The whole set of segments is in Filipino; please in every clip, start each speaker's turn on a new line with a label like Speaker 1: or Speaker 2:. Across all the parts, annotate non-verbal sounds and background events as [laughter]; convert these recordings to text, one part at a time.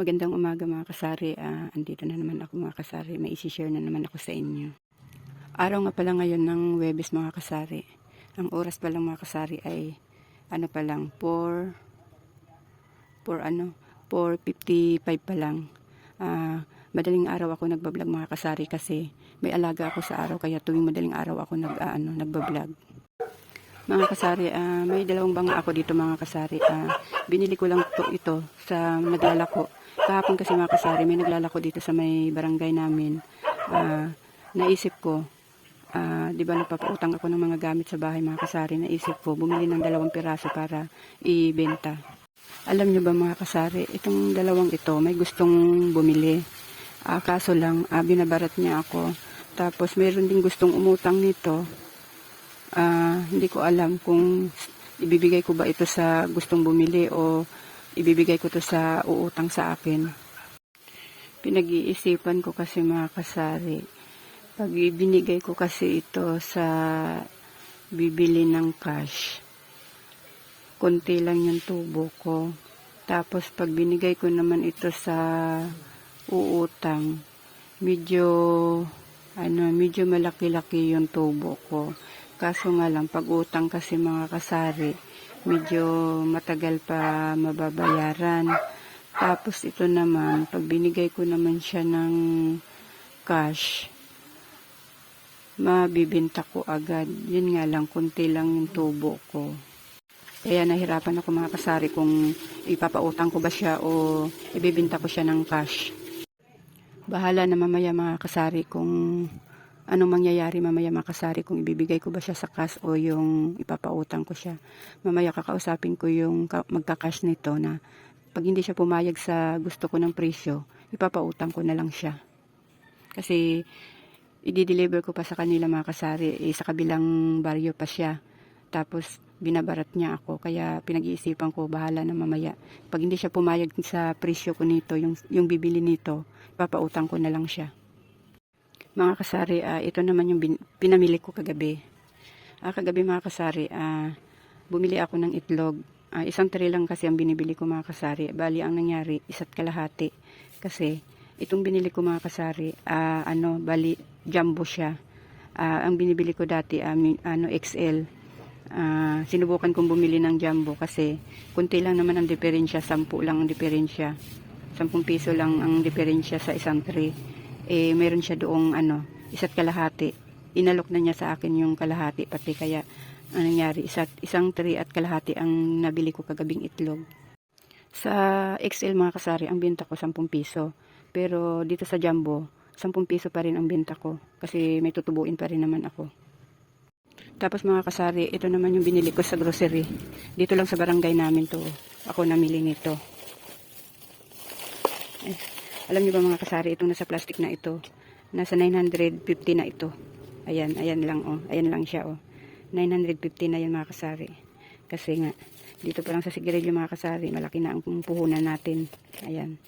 Speaker 1: Magandang umaga mga kasari. Ah, andito na naman ako mga kasari. May isi-share na naman ako sa inyo. Araw nga pala ngayon ng Webes mga kasari. Ang oras pa lang mga kasari ay ano pa lang 4 4 ano 4.55 pa lang. Ah, madaling araw ako nagbablog mga kasari kasi may alaga ako sa araw kaya tuwing madaling araw ako nag ah, ano nagbablog. Mga kasari, ah, may dalawang banga ako dito mga kasari. Ah, binili ko lang to, ito sa naglalako. Kahapon kasi mga kasari, may naglalako dito sa may barangay namin. Ah, naisip ko, ah, di ba napapautang ako ng mga gamit sa bahay mga kasari, naisip ko bumili ng dalawang piraso para ibenta. Alam nyo ba mga kasari, itong dalawang ito may gustong bumili. Ah, kaso lang, ah, binabarat niya ako. Tapos mayroon din gustong umutang nito. Ah, hindi ko alam kung ibibigay ko ba ito sa gustong bumili o ibibigay ko to sa uutang sa akin. Pinag-iisipan ko kasi mga kasari. Pag ibinigay ko kasi ito sa bibili ng cash, konti lang yung tubo ko. Tapos pag binigay ko naman ito sa uutang, medyo ano, medyo malaki-laki yung tubo ko. Kaso nga lang, pag utang kasi mga kasari, medyo matagal pa mababayaran. Tapos ito naman, pag binigay ko naman siya ng cash, mabibinta ko agad. Yun nga lang, kunti lang yung tubo ko. Kaya nahirapan ako mga kasari kung ipapautang ko ba siya o ibibinta ko siya ng cash. Bahala na mamaya mga kasari kung anong mangyayari mamaya mga kasari kung ibibigay ko ba siya sa cash o yung ipapautang ko siya. Mamaya kakausapin ko yung ka- magka-cash nito na pag hindi siya pumayag sa gusto ko ng presyo, ipapautang ko na lang siya. Kasi i-deliver ko pa sa kanila mga kasari, eh, sa kabilang baryo pa siya. Tapos binabarat niya ako, kaya pinag-iisipan ko, bahala na mamaya. Pag hindi siya pumayag sa presyo ko nito, yung, yung bibili nito, ipapautang ko na lang siya. Mga kasari, ah, ito naman yung pinamili ko kagabi. Ah, kagabi mga kasari, ah, bumili ako ng itlog. Ah, isang tray lang kasi ang binibili ko mga kasari. Bali, ang nangyari, isa't kalahati. Kasi, itong binili ko mga kasari, ah, ano, bali, jumbo siya. Ah, ang binibili ko dati, mi- ano, XL. Ah, sinubukan kong bumili ng jumbo kasi kunti lang naman ang diferensya, 10 lang ang diferensya. 10 piso lang ang diferensya sa isang tray. Eh, meron siya doong ano, isa't kalahati. Inalok na niya sa akin yung kalahati pati kaya ang nangyari, isa't, isang tray at kalahati ang nabili ko kagabing itlog. Sa XL mga kasari, ang benta ko 10 piso. Pero dito sa jumbo, 10 piso pa rin ang benta ko kasi may tutubuin pa rin naman ako. Tapos mga kasari, ito naman yung binili ko sa grocery. Dito lang sa barangay namin to. Ako namili nito. Eh, alam niyo ba mga kasari, itong nasa plastic na ito, nasa 950 na ito. Ayan, ayan lang oh. Ayan lang siya oh. 950 na yan mga kasari. Kasi nga, dito pa lang sa sigarilyo mga kasari, malaki na ang puhunan natin. Ayan.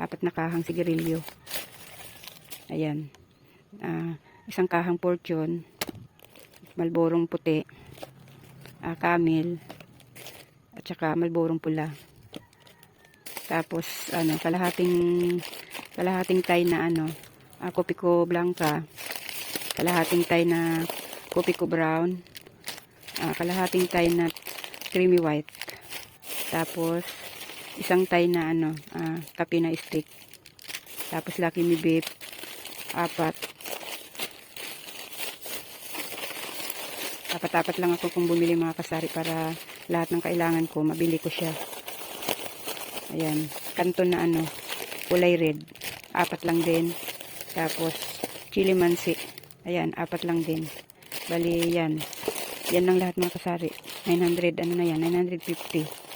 Speaker 1: Apat na kahang sigarilyo. Ayan. Ah, isang kahang fortune, malborong puti, ah, camel, at saka malborong pula. Tapos, ano, kalahating, kalahating tay na ano, uh, kopiko blanca, kalahating tay na kopiko brown, ah, kalahating tay na creamy white. Tapos, isang tay na ano, ah, kape na stick. Tapos, lucky me beef, apat. Apat-apat lang ako kung bumili mga kasari para lahat ng kailangan ko, mabili ko siya. Ayan, kanton na ano, kulay red. Apat lang din. Tapos, chili mansi. Ayan, apat lang din. Bali, yan. Yan lang lahat mga kasari. 900, ano na yan, 950.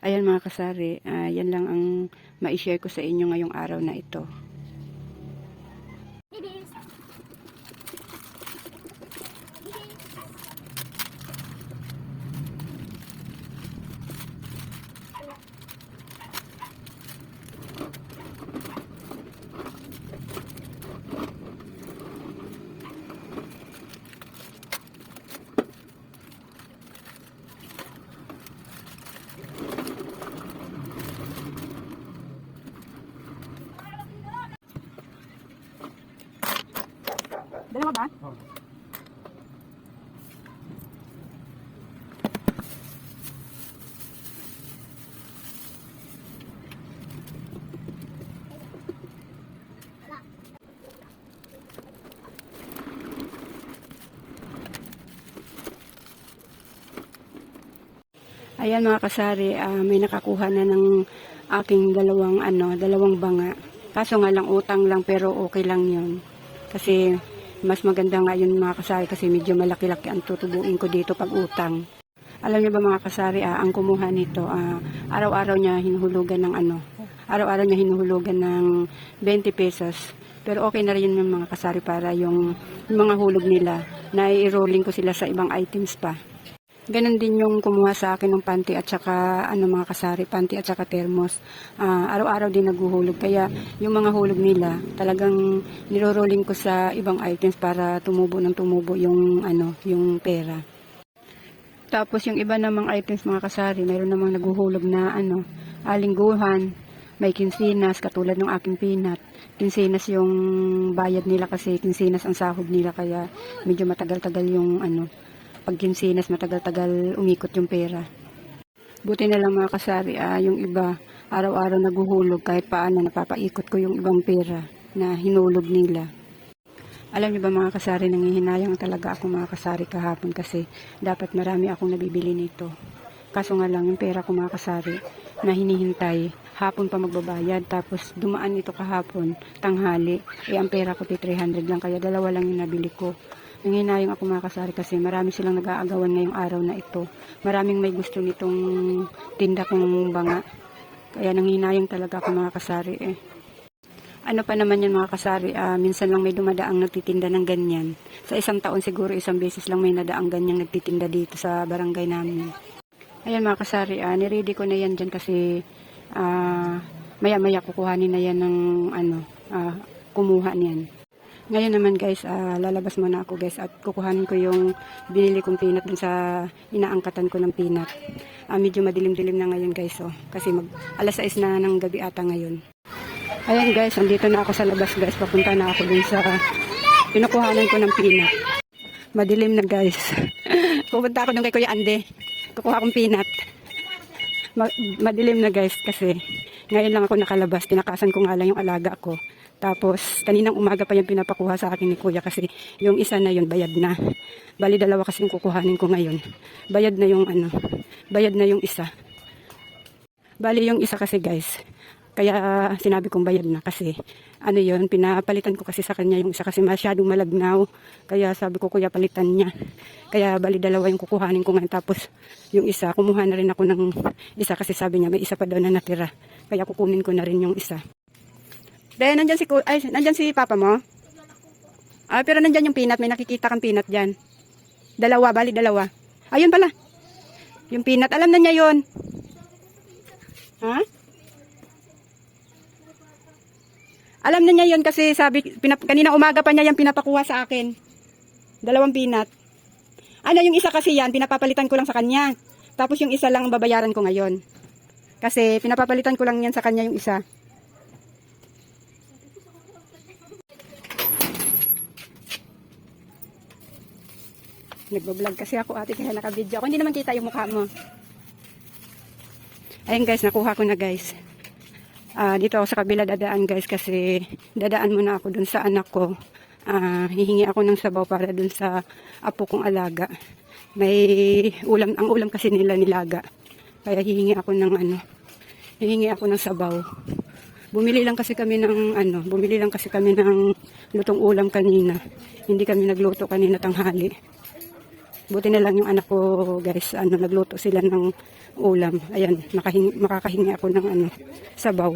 Speaker 1: Ayan mga kasari, ah, yan lang ang ma-share ko sa inyo ngayong araw na ito. Ayan mga kasari, ah, may nakakuha na ng aking dalawang ano, dalawang banga. Kaso nga lang utang lang pero okay lang 'yon. Kasi mas maganda nga yun mga kasari kasi medyo malaki-laki ang tutubuin ko dito pag utang. Alam niyo ba mga kasari, ah, ang kumuha nito, ah, araw-araw niya hinuhulugan ng ano, araw-araw niya hinuhulugan ng 20 pesos. Pero okay na rin yun mga kasari para yung, yung mga hulog nila na i-rolling ko sila sa ibang items pa. Ganon din yung kumuha sa akin ng panty at saka ano mga kasari, panty at saka thermos. Ah, araw-araw din naghuhulog. Kaya yung mga hulog nila, talagang nirorolling ko sa ibang items para tumubo ng tumubo yung ano, yung pera. Tapos yung iba namang items mga kasari, mayroon namang naghuhulog na ano, alingguhan, may kinsinas katulad ng aking peanut. Kinsinas yung bayad nila kasi kinsinas ang sahod nila kaya medyo matagal-tagal yung ano, pag kinsinas matagal-tagal umikot yung pera. Buti na lang mga kasari, ah, yung iba araw-araw naguhulog kahit paano napapaikot ko yung ibang pera na hinulog nila. Alam niyo ba mga kasari, nangihinayang talaga ako mga kasari kahapon kasi dapat marami akong nabibili nito. Kaso nga lang yung pera ko mga kasari na hinihintay, hapon pa magbabayad tapos dumaan ito kahapon, tanghali, eh ang pera ko 300 lang kaya dalawa lang yung nabili ko. Nanginayang ako mga kasari kasi marami silang nag-aagawan ngayong araw na ito. Maraming may gusto nitong tinda kong banga. Kaya nanginayang talaga ako mga kasari eh. Ano pa naman yan mga kasari, ah, minsan lang may dumadaang nagtitinda ng ganyan. Sa isang taon siguro isang beses lang may nadaang ganyang nagtitinda dito sa barangay namin. Ayan mga kasari, ah, niready ko na yan dyan kasi ah, maya-maya kukuhanin na yan ng ano, ah, kumuha niyan. Ngayon naman guys, ah, lalabas muna ako guys at kukuhanin ko yung binili kong peanut dun sa inaangkatan ko ng peanut. Ah, medyo madilim-dilim na ngayon guys oh, kasi mag alas 6 na ng gabi ata ngayon. Ayan guys, andito na ako sa labas guys. Papunta na ako dun sa pinukuhanan ko ng peanut. Madilim na guys. [laughs] Pupunta ako dun kay Kuya Ande. Kukuha akong peanut. Ma- madilim na guys kasi ngayon lang ako nakalabas. Tinakasan ko nga lang yung alaga ko. Tapos, kaninang umaga pa yung pinapakuha sa akin ni Kuya kasi yung isa na yun, bayad na. Bali, dalawa kasi yung kukuhanin ko ngayon. Bayad na yung ano, bayad na yung isa. Bali, yung isa kasi guys, kaya sinabi kong bayad na kasi ano yon pinapalitan ko kasi sa kanya yung isa kasi masyadong malagnaw. Kaya sabi ko kuya palitan niya. Kaya bali dalawa yung kukuhanin ko ngayon tapos yung isa kumuha na rin ako ng isa kasi sabi niya may isa pa daw na natira. Kaya kukunin ko na rin yung isa. Dahil nandyan si, ay, nandyan si papa mo? Ah, pero nandyan yung peanut. May nakikita kang peanut dyan. Dalawa, bali dalawa. Ayun pala. Yung peanut, alam na niya yon. Ha? Alam na niya yon kasi sabi, pinap, kanina umaga pa niya yan pinapakuha sa akin. Dalawang peanut. Ano yung isa kasi yan, pinapapalitan ko lang sa kanya. Tapos yung isa lang ang babayaran ko ngayon. Kasi pinapapalitan ko lang yan sa kanya yung isa. Nagbablog kasi ako ate kaya naka-video ako. Hindi naman kita yung mukha mo. Ayun guys, nakuha ko na guys. Ah, dito ako sa kabila dadaan guys kasi dadaan muna ako dun sa anak ko. Ah, hihingi ako ng sabaw para dun sa apo kong alaga. May ulam, ang ulam kasi nila nilaga. Kaya hihingi ako ng ano, hihingi ako ng sabaw. Bumili lang kasi kami ng ano, bumili lang kasi kami ng lutong ulam kanina. Hindi kami nagluto kanina tanghali. Buti na lang yung anak ko, guys, ano, nagluto sila ng ulam. Ayan, makahingi, makakahingi ako ng ano, sabaw.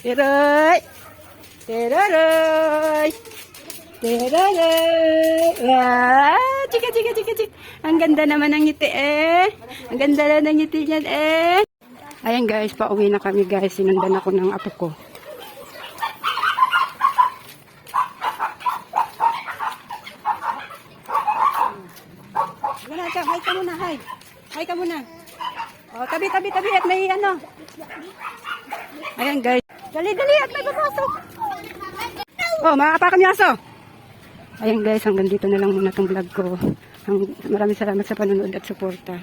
Speaker 1: Teroy! Teroy! Teroy! Ah, chika, chika, chika, chika. Ang ganda naman ng ngiti eh. Ang ganda na ng ngiti niyan eh. Ayan guys, pauwi na kami guys. Sinundan ako ng apo ko. Wala ka, hi ka muna, hi. Hi ka muna. Oh, tabi, tabi, tabi. At may ano. Ayan, guys. Dali, dali. At may papasok. Oh, makakapakan yung aso. Ayan, guys. Hanggang dito na lang muna tong vlog ko. Maraming salamat sa panonood at suporta.